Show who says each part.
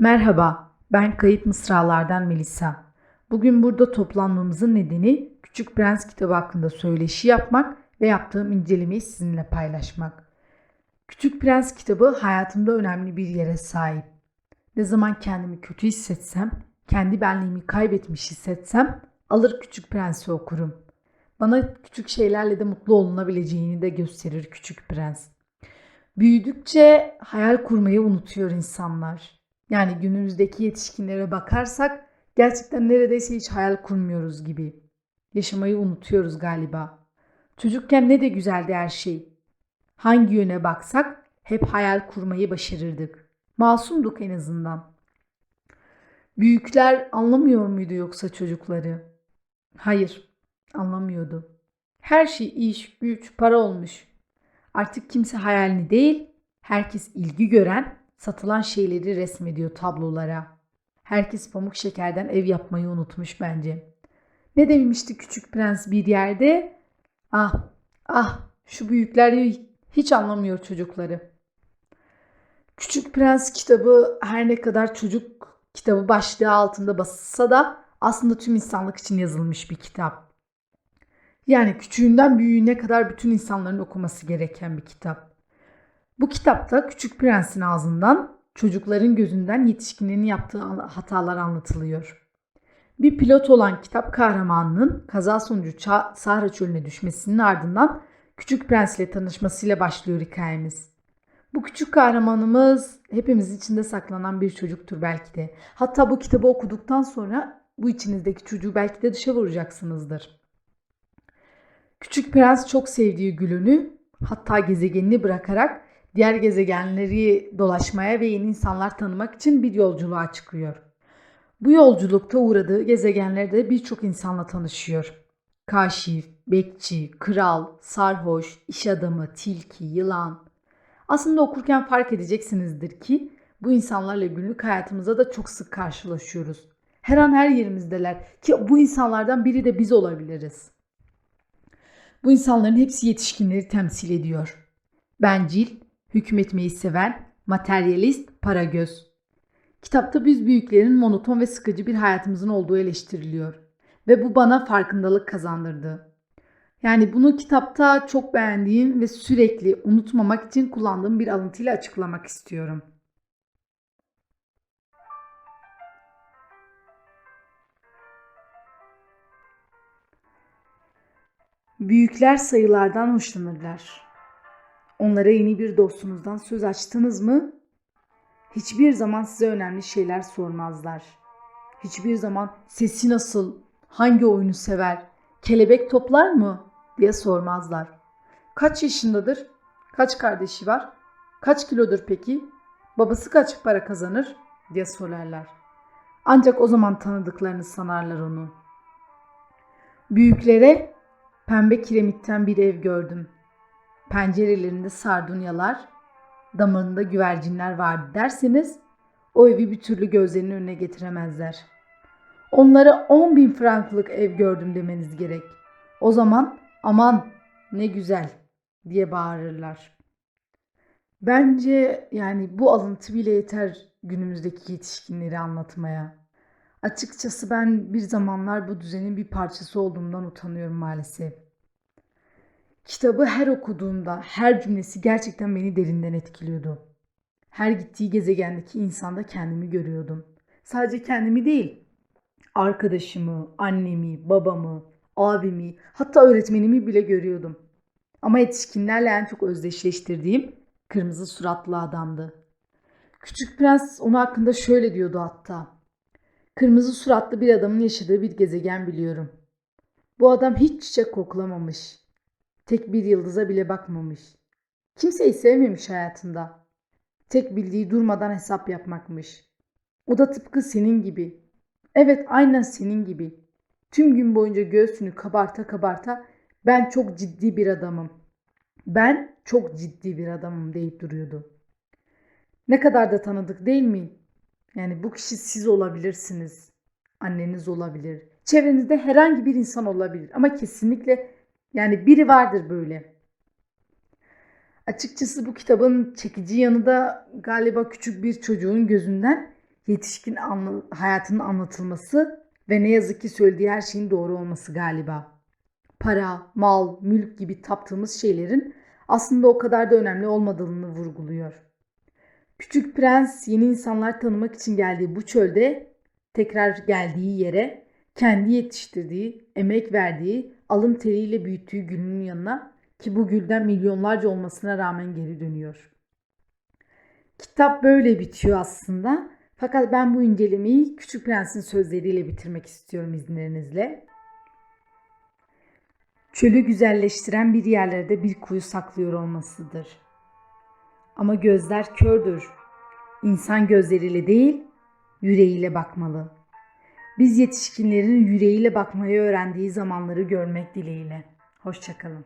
Speaker 1: Merhaba, ben Kayıt Mısralardan Melisa. Bugün burada toplanmamızın nedeni Küçük Prens kitabı hakkında söyleşi yapmak ve yaptığım incelemeyi sizinle paylaşmak. Küçük Prens kitabı hayatımda önemli bir yere sahip. Ne zaman kendimi kötü hissetsem, kendi benliğimi kaybetmiş hissetsem alır Küçük Prens'i okurum. Bana küçük şeylerle de mutlu olunabileceğini de gösterir Küçük Prens. Büyüdükçe hayal kurmayı unutuyor insanlar. Yani günümüzdeki yetişkinlere bakarsak gerçekten neredeyse hiç hayal kurmuyoruz gibi. Yaşamayı unutuyoruz galiba. Çocukken ne de güzeldi her şey. Hangi yöne baksak hep hayal kurmayı başarırdık. Masumduk en azından. Büyükler anlamıyor muydu yoksa çocukları? Hayır, anlamıyordu. Her şey iş, güç, para olmuş. Artık kimse hayalini değil, herkes ilgi gören, satılan şeyleri resmediyor tablolara. Herkes pamuk şekerden ev yapmayı unutmuş bence. Ne demişti küçük prens bir yerde? Ah, ah, şu büyükler hiç anlamıyor çocukları. Küçük Prens kitabı her ne kadar çocuk kitabı başlığı altında basılsa da aslında tüm insanlık için yazılmış bir kitap. Yani küçüğünden büyüğüne kadar bütün insanların okuması gereken bir kitap. Bu kitapta Küçük Prens'in ağzından çocukların gözünden yetişkinlerin yaptığı hatalar anlatılıyor. Bir pilot olan kitap kahramanının kaza sonucu Sahra çölüne düşmesinin ardından Küçük Prens ile tanışmasıyla başlıyor hikayemiz. Bu küçük kahramanımız hepimizin içinde saklanan bir çocuktur belki de. Hatta bu kitabı okuduktan sonra bu içinizdeki çocuğu belki de dışa vuracaksınızdır. Küçük Prens çok sevdiği gülünü hatta gezegenini bırakarak diğer gezegenleri dolaşmaya ve yeni insanlar tanımak için bir yolculuğa çıkıyor. Bu yolculukta uğradığı gezegenlerde birçok insanla tanışıyor. Kaşif, bekçi, kral, sarhoş, iş adamı, tilki, yılan. Aslında okurken fark edeceksinizdir ki bu insanlarla günlük hayatımızda da çok sık karşılaşıyoruz. Her an her yerimizdeler ki bu insanlardan biri de biz olabiliriz. Bu insanların hepsi yetişkinleri temsil ediyor. Bencil, hükmetmeyi seven, materyalist, para göz. Kitapta biz büyüklerin monoton ve sıkıcı bir hayatımızın olduğu eleştiriliyor ve bu bana farkındalık kazandırdı. Yani bunu kitapta çok beğendiğim ve sürekli unutmamak için kullandığım bir alıntıyla açıklamak istiyorum. Büyükler sayılardan hoşlanırlar. Onlara yeni bir dostunuzdan söz açtınız mı? Hiçbir zaman size önemli şeyler sormazlar. Hiçbir zaman sesi nasıl, hangi oyunu sever, kelebek toplar mı diye sormazlar. Kaç yaşındadır? Kaç kardeşi var? Kaç kilodur peki? Babası kaç para kazanır? diye sorarlar. Ancak o zaman tanıdıklarını sanarlar onu. Büyüklere pembe kiremitten bir ev gördüm. Pencerelerinde sardunyalar, damarında güvercinler vardı derseniz o evi bir türlü gözlerinin önüne getiremezler. Onlara 10 bin franklık ev gördüm demeniz gerek. O zaman aman ne güzel diye bağırırlar. Bence yani bu alıntı bile yeter günümüzdeki yetişkinleri anlatmaya. Açıkçası ben bir zamanlar bu düzenin bir parçası olduğumdan utanıyorum maalesef. Kitabı her okuduğumda her cümlesi gerçekten beni derinden etkiliyordu. Her gittiği gezegendeki insanda kendimi görüyordum. Sadece kendimi değil, arkadaşımı, annemi, babamı, abimi, hatta öğretmenimi bile görüyordum. Ama yetişkinlerle en çok özdeşleştirdiğim kırmızı suratlı adamdı. Küçük Prens onun hakkında şöyle diyordu hatta. Kırmızı suratlı bir adamın yaşadığı bir gezegen biliyorum. Bu adam hiç çiçek koklamamış. Tek bir yıldıza bile bakmamış. Kimseyi sevmemiş hayatında. Tek bildiği durmadan hesap yapmakmış. O da tıpkı senin gibi. Evet aynen senin gibi. Tüm gün boyunca göğsünü kabarta kabarta ben çok ciddi bir adamım. Ben çok ciddi bir adamım deyip duruyordu. Ne kadar da tanıdık değil mi? Yani bu kişi siz olabilirsiniz. Anneniz olabilir. Çevrenizde herhangi bir insan olabilir ama kesinlikle yani biri vardır böyle. Açıkçası bu kitabın çekici yanı da galiba küçük bir çocuğun gözünden yetişkin anla- hayatının anlatılması ve ne yazık ki söylediği her şeyin doğru olması galiba. Para, mal, mülk gibi taptığımız şeylerin aslında o kadar da önemli olmadığını vurguluyor. Küçük prens yeni insanlar tanımak için geldiği bu çölde tekrar geldiği yere kendi yetiştirdiği, emek verdiği, alın teriyle büyüttüğü gülün yanına ki bu gülden milyonlarca olmasına rağmen geri dönüyor. Kitap böyle bitiyor aslında. Fakat ben bu incelemeyi Küçük Prens'in sözleriyle bitirmek istiyorum izninizle. Çölü güzelleştiren bir yerlerde bir kuyu saklıyor olmasıdır. Ama gözler kördür. İnsan gözleriyle değil, yüreğiyle bakmalı. Biz yetişkinlerin yüreğiyle bakmayı öğrendiği zamanları görmek dileğiyle. Hoşçakalın.